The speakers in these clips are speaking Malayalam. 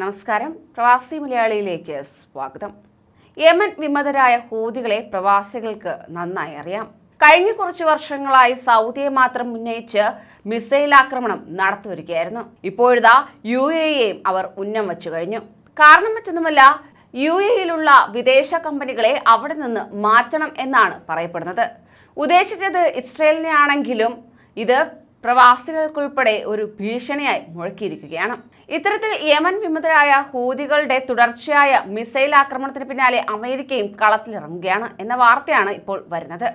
നമസ്കാരം. പ്രവാസി മലയാളിയിലേക്ക് സ്വാഗതം. യമൻ വിമതരായ ഹൂതികളെ പ്രവാസികൾക്ക് നന്നായി അറിയാം. കഴിഞ്ഞ കുറച്ച് വർഷങ്ങളായി സൗദിയെ മാത്രം ഉന്നയിച്ച് മിസൈൽ ആക്രമണം നടത്തിവരികയായിരുന്നു. ഇപ്പോഴിതാ യു എയെയും അവർ ഉന്നം വച്ചു കഴിഞ്ഞു. കാരണം മറ്റൊന്നുമല്ല യു എയിലുള്ള വിദേശ കമ്പനികളെ അവിടെ നിന്ന് മാറ്റണം എന്നാണ് പറയപ്പെടുന്നത്. ഉദ്ദേശിച്ചത് ഇസ്രയേലിനെ ആണെങ്കിലും ഇത് പ്രവാസികൾക്കുൾപ്പെടെ ഒരു ഭീഷണിയായി മുഴക്കിയിരിക്കുകയാണ്. ഇത്തരത്തിൽ യമൻ വിമതരായ ഹൂതികളുടെ തുടർച്ചയായ മിസൈൽ ആക്രമണത്തിന് പിന്നാലെ അമേരിക്കയും കളത്തിലിറങ്ങുകയാണ് എന്ന വാർത്തയാണ് ഇപ്പോൾ വരുന്നത്.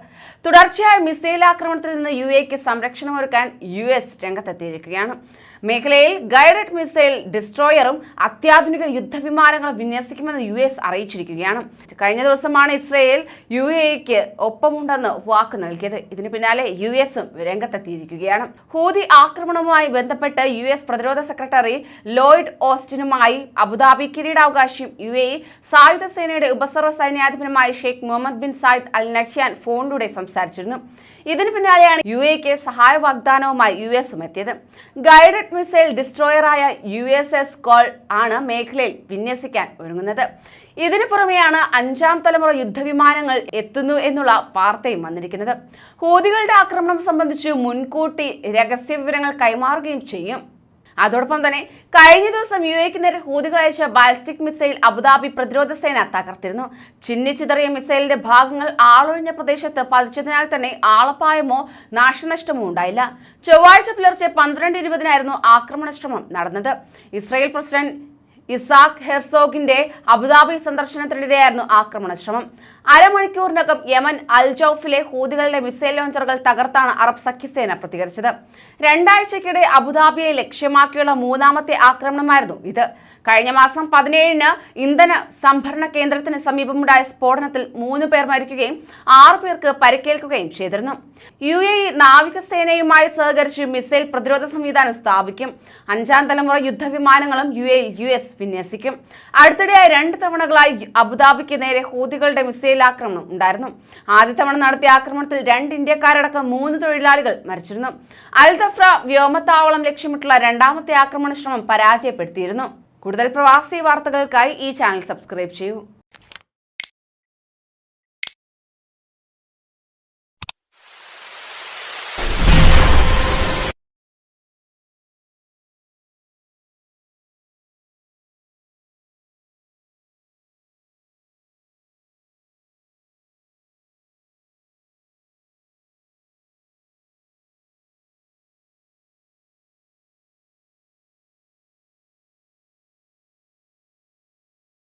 തുടർച്ചയായ മിസൈൽ ആക്രമണത്തിൽ നിന്ന് യു എക്ക് സംരക്ഷണമൊരുക്കാൻ യു എസ് രംഗത്തെത്തിയിരിക്കുകയാണ്. മേഖലയിൽ ഗൈഡഡ് മിസൈൽ ഡിസ്ട്രോയറും അത്യാധുനിക യുദ്ധവിമാനങ്ങളും വിന്യസിക്കുമെന്ന് യു എസ് അറിയിച്ചിരിക്കുകയാണ്. കഴിഞ്ഞ ദിവസമാണ് ഇസ്രയേൽ യു എക്ക് ഒപ്പമുണ്ടെന്ന് വാക്ക് നൽകിയത്. ഇതിനു പിന്നാലെ യു എസും രംഗത്തെത്തിയിരിക്കുകയാണ്. ഹൂതി ആക്രമണവുമായി ബന്ധപ്പെട്ട് യു എസ് പ്രതിരോധ സെക്രട്ടറി ലോയിഡ് ഓസ്റ്റിനുമായി അബുദാബി കിരീടാവകാശിയും യു എ സായുധ സേനയുടെ ഉപസർവ സൈന്യാധിപനുമായ Sheikh Mohammed bin Zayed al Nahyan ഫോണിലൂടെ സംസാരിച്ചിരുന്നു. ഇതിനു പിന്നാലെയാണ് യു എക്ക് സഹായ വാഗ്ദാനവുമായി യു എസും എത്തിയത്. ഗൈഡഡ് മിസൈൽ ഡിസ്ട്രോയറായ യു എസ് എസ് കോൾ ആണ് മേഖലയിൽ വിന്യസിക്കാൻ ഒരുങ്ങുന്നത്. ഇതിനു പുറമെയാണ് അഞ്ചാം തലമുറ യുദ്ധവിമാനങ്ങൾ എത്തുന്നു എന്നുള്ള വാർത്തയും വന്നിരിക്കുന്നത്. ഹൂതികളുടെ ആക്രമണം സംബന്ധിച്ച് മുൻകൂട്ടി രഹസ്യ വിവരങ്ങൾ കൈമാറുകയും ചെയ്യും. അതോടൊപ്പം തന്നെ കഴിഞ്ഞ ദിവസം യു എക്ക് നേരെ ഹൂതികൾ അയച്ച ബാലിസ്റ്റിക് മിസൈൽ അബുദാബി പ്രതിരോധ സേന തകർത്തിരുന്നു. ചിന്നിച്ചിതറിയ മിസൈലിന്റെ ഭാഗങ്ങൾ ആളൊഴിഞ്ഞ പ്രദേശത്ത് പതിച്ചതിനാൽ തന്നെ ആളപായമോ നാശനഷ്ടമോ ഉണ്ടായില്ല. ചൊവ്വാഴ്ച പുലർച്ചെ പന്ത്രണ്ട് ഇരുപതിനായിരുന്നു ആക്രമണ ശ്രമം നടന്നത്. ഇസ്രായേൽ പ്രസിഡന്റ് ഇസാഖ് ഹെർസോഗിന്റെ അബുദാബി സന്ദർശനത്തിനിടെയായിരുന്നു ആക്രമണ ശ്രമം അരമണിക്കൂറിനകം യമൻ അൽ ജൌഫിലെ ഹൂതികളുടെ മിസൈൽ ലോഞ്ചറുകൾ തകർത്താണ് അറബ് സഖ്യസേന പ്രതികരിച്ചത്. രണ്ടാഴ്ചക്കിടെ അബുദാബിയെ ലക്ഷ്യമാക്കിയുള്ള മൂന്നാമത്തെ ആക്രമണമായിരുന്നു ഇത്. കഴിഞ്ഞ മാസം പതിനേഴിന് ഇന്ധന സംഭരണ കേന്ദ്രത്തിന് സമീപമുണ്ടായ സ്ഫോടനത്തിൽ മൂന്ന് പേർ മരിക്കുകയും ആറു പേർക്ക് പരിക്കേൽക്കുകയും ചെയ്തിരുന്നു. യു എ നാവികസേനയുമായി സഹകരിച്ച് മിസൈൽ പ്രതിരോധ സംവിധാനം സ്ഥാപിക്കും. അഞ്ചാം തലമുറ യുദ്ധവിമാനങ്ങളും യു എ യു എസ് വിന്യസിക്കും. അടുത്തിടെയായി രണ്ട് തവണകളായി അബുദാബിക്ക് നേരെ ഹൂതികളുടെ മിസൈൽ ആക്രമണം ഉണ്ടായിരുന്നു. ആദ്യ തവണ നടത്തിയ ആക്രമണത്തിൽ രണ്ട് ഇന്ത്യക്കാരടക്കം മൂന്ന് തൊഴിലാളികൾ മരിച്ചിരുന്നു. അൽ ദഫ്ര വ്യോമത്താവളം ലക്ഷ്യമിട്ടുള്ള രണ്ടാമത്തെ ആക്രമണ ശ്രമം പരാജയപ്പെടുത്തിയിരുന്നു. കൂടുതൽ പ്രവാസി വാർത്തകൾക്കായി ഈ ചാനൽ സബ്സ്ക്രൈബ് ചെയ്യൂ.